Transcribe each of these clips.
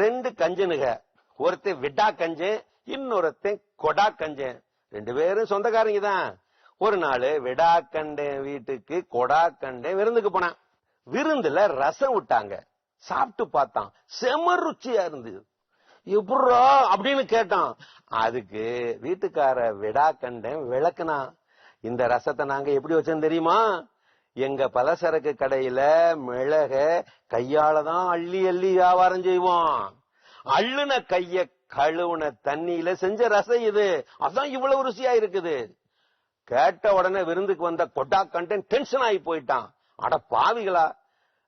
ரெண்டு கஞ்சனுக ஒருத்தன் விடா கஞ்சன் இன்னொருத்தன் கொடா கஞ்சன் ரெண்டு பேரும் சொந்தக்காரங்க தான். ஒரு நாள் விடா கண்டேன் வீட்டுக்கு கொடா கண்டேன் விருந்துக்கு போனான். விருந்துல ரசம் விட்டாங்க. சாப்பிட்டு பார்த்தான். செம ருச்சியா இருந்தது. எப்படா அப்படின்னு கேட்டான். அதுக்கு வீட்டுக்கார விடா கண்டேன் விளக்குனா இந்த ரசத்தை நாங்க எப்படி வச்சோம் தெரியுமா? எங்க பலசரக்கு கடையில மிளக கையால தான் அள்ளி அள்ளி வியாபாரம் செய்வோம் அள்ளுன கைய கழுவுன தண்ணியில செஞ்ச ரசம் இது. அதான் இவ்வளவு ருசியா இருக்குது. கேட்ட உடனே விருந்துக்கு வந்த கொட்டா கண்டன் டென்ஷன் ஆகி போயிட்டான். அட பாவிகளா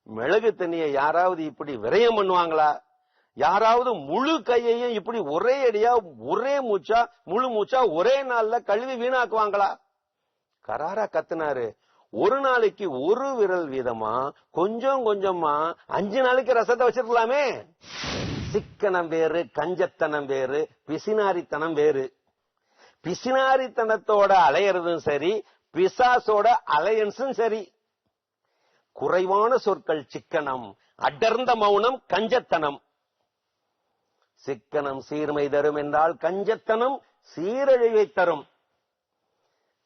மிளகு தண்ணியை யாராவது இப்படி விரயம் பண்ணுவாங்களா? யாராவது முழு கையையும் இப்படி ஒரே அடியா ஒரே மூச்சா முழு மூச்சா ஒரே நாள்ல கழுவி வீணாக்குவாங்களா? கராரா கத்துனாரு. ஒரு நாளைக்கு ஒரு விரல் வீதமா கொஞ்சம் கொஞ்சமா அஞ்சு நாளைக்கு ரசத்தை வச்சிருக்கலாமே. சிக்கனம் வேறு கஞ்சத்தனம் வேறு பிசினாரித்தனம் வேறு. பிசினாரித்தனத்தோட அலையறதும் சரி பிசாசோட அலையன்ஸும் சரி. குறைவான சொற்கள் சிக்கனம் அடர்ந்த மௌனம் கஞ்சத்தனம். சிக்கனம் சீர்மை தரும் என்றால் கஞ்சத்தனம் சீரழிவை தரும்.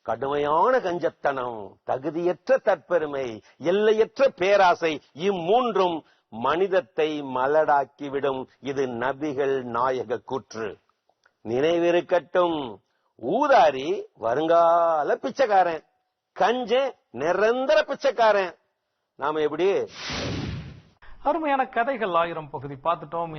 கடுமையான கஞ்சத்தனம் தகுதியற்ற தற்பெருமை எல்லையற்ற பேராசை இம்மூன்றும் மனிதத்தை மலடாக்கிவிடும். இது நபிகள் நாயக கூற்று. நினைவிருக்கட்டும் ஊதாரி வருங்கால பிச்சைக்காரன் கஞ்ச நிரந்தர பிச்சைக்காரன். நாம எப்படி? அருமையான கதைகள் ஆயிரம் பகுதி பார்த்துட்டோம்.